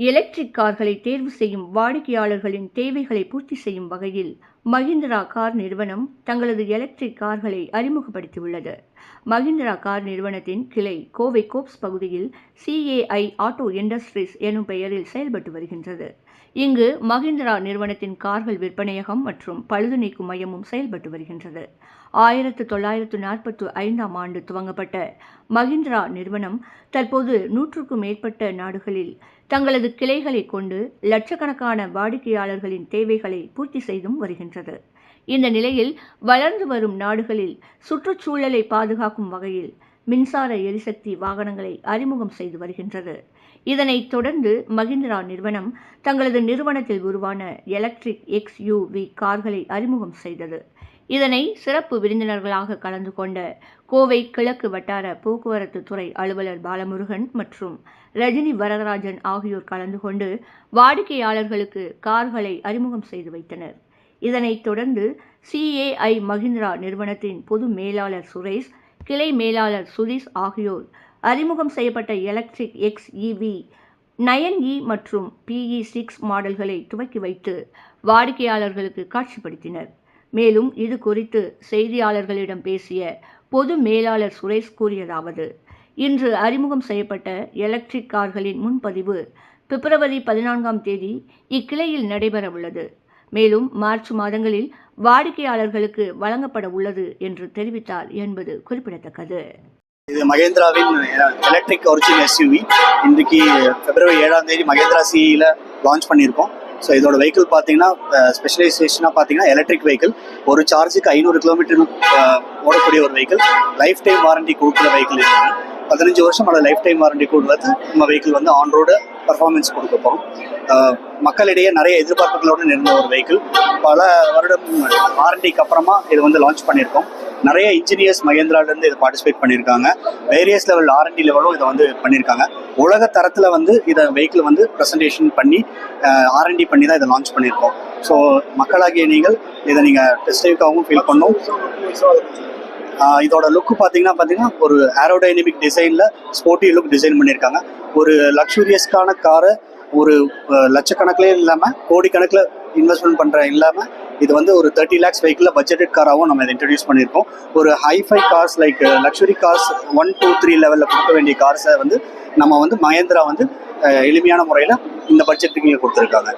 Electric கார்களை தேர்வு செய்யும் வாடிக்கையாளர்களின் தேவைகளை பூர்த்தி செய்யும் வகையில் மஹிந்திரா கார் நிறுவனம் தங்களது எலக்ட்ரிக் கார்களை அறிமுகப்படுத்தியுள்ளது. மஹிந்திரா கார் நிறுவனத்தின் கிளை கோவை கோப்ஸ் பகுதியில் சிஏஐ ஆட்டோ இண்டஸ்ட்ரீஸ் எனும் பெயரில் செயல்பட்டு வருகின்றது. இங்கு மஹிந்திரா நிறுவனத்தின் கார்கள் விற்பனையகம் மற்றும் பழுது நீக்கும் மையமும் செயல்பட்டு வருகின்றது. ஆயிரத்து தொள்ளாயிரத்து நாற்பத்து ஐந்தாம் ஆண்டு துவங்கப்பட்ட மஹிந்திரா நிறுவனம் தற்போது நூற்றுக்கும் மேற்பட்ட நாடுகளில் தங்களது கிளைகளை கொண்டு லட்சக்கணக்கான வாடிக்கையாளர்களின் தேவைகளை பூர்த்தி செய்தும் வருகின்றது. இந்த நிலையில் வளர்ந்து வரும் நாடுகளில் சுற்றுச்சூழலை பாதுகாக்கும் வகையில் மின்சார எரிசக்தி வாகனங்களை அறிமுகம் செய்து வருகின்றது. இதனைத் தொடர்ந்து மஹிந்திரா நிறுவனம் தங்களது நிறுவனத்தில் உருவான எலக்ட்ரிக் எக்ஸ் வி கார்களை அறிமுகம் செய்தது. இதனை சிறப்பு விருந்தினர்களாக கலந்து கொண்ட கோவை கிழக்கு வட்டார போக்குவரத்து துறை அலுவலர் பாலமுருகன் மற்றும் ரஜினி வரதராஜன் ஆகியோர் கலந்து கொண்டு வாடிக்கையாளர்களுக்கு கார்களை அறிமுகம் செய்து வைத்தனர். இதனைத் தொடர்ந்து சிஏஐ மஹிந்திரா நிறுவனத்தின் பொது மேலாளர் சுரேஷ் கிளை மேலாளர் சுதீஷ் ஆகியோர் அறிமுகம் செய்யப்பட்ட electric X EV nine e மற்றும் பிஇ சிக்ஸ் மாடல்களை துவக்கி வைத்து வாடிக்கையாளர்களுக்கு காட்சிப்படுத்தினர். மேலும் இது குறித்து செய்தியாளர்களிடம் பேசிய பொது மேலாளர் சுரேஷ் கூறியதாவது இன்று அறிமுகம் செய்யப்பட்ட எலக்ட்ரிக் கார்களின் முன்பதிவு பிப்ரவரி பதினான்காம் தேதி இக்கிளையில் நடைபெற உள்ளது. மேலும் மார்ச் மாதங்களில் வாடிக்கையாளர்களுக்கு வழங்கப்பட உள்ளது என்று தெரிவித்தார் என்பது குறிப்பிடத்தக்கது. இது மகேந்திராவின் எலக்ட்ரிக் ஒரிஜினல் எஸ்யூவி இன்றைக்கு பிப்ரவரி ஏழாம் தேதி மகேந்திரா சிஇல லான்ச் பண்ணியிருக்கோம். ஸோ இதோட வெஹிக்கிள் பார்த்தீங்கன்னா ஸ்பெஷலைசேஷனாக பார்த்தீங்கன்னா எலக்ட்ரிக் வெஹிக்கிள் ஒரு சார்ஜுக்கு ஐநூறு கிலோமீட்டர் ஓடக்கூடிய ஒரு வெஹிக்கிள் லைஃப் டைம் வாரண்டி கொடுக்குற வெஹிக்கிள் இது. பதினஞ்சு வருஷம் அல்லது லைஃப் டைம் வாரண்டி கொடுத்து நம்ம வெஹிக்கிள் வந்து ஆன் ரோடு பர்ஃபார்மன்ஸ் கொடுக்க போகிறோம் மக்களிடையே நிறைய எதிர்பார்ப்புகளோடு இருந்த ஒரு வெஹிக்கிள் பல வருடம் வாரண்டிக்கு அப்புறமா இது வந்து லான்ச் பண்ணியிருக்கோம். நிறைய இன்ஜினியர்ஸ் மகேந்திராலேருந்து இதை பார்ட்டிசிபேட் பண்ணியிருக்காங்க. வேரியஸ் லெவல் ஆர்என்டி லெவலும் இதை வந்து பண்ணியிருக்காங்க. உலக தரத்தில் வந்து இதை வெஹிக்கிள் வந்து ப்ரெசன்டேஷன் பண்ணி ஆர்என்டி பண்ணி தான் இதை லான்ச் பண்ணியிருக்கோம். ஸோ மக்களாகிய நீங்கள் இதை நீங்கள் டெஸ்டைக்காகவும் ஃபீல் பண்ணும் இதோட லுக்கு பார்த்தீங்கன்னா பார்த்தீங்கன்னா ஒரு ஏரோடைனமிக் டிசைனில் ஸ்போர்ட்டி லுக் டிசைன் பண்ணியிருக்காங்க. ஒரு லக்ஸூரியஸ்க்கான காரை ஒரு லட்சக்கணக்கிலே இல்லாமல் கோடிக்கணக்கில் இன்வெஸ்ட்மெண்ட் பண்ணுற இல்லாமல் இது வந்து ஒரு தேர்ட்டி லேக்ஸ் வெஹிக்கிளில் பட்ஜெட்டட் காராகவும் நம்ம இதை இன்ட்ரடியூஸ் பண்ணியிருக்கோம். ஒரு hi fi cars like luxury cars one two three லெவலில் கொடுக்க வேண்டிய கார்ஸை வந்து நம்ம வந்து மகேந்திரா வந்து எளிமையான முறையில் இந்த பட்ஜெட்டுக்கு கொடுத்துருக்காங்க.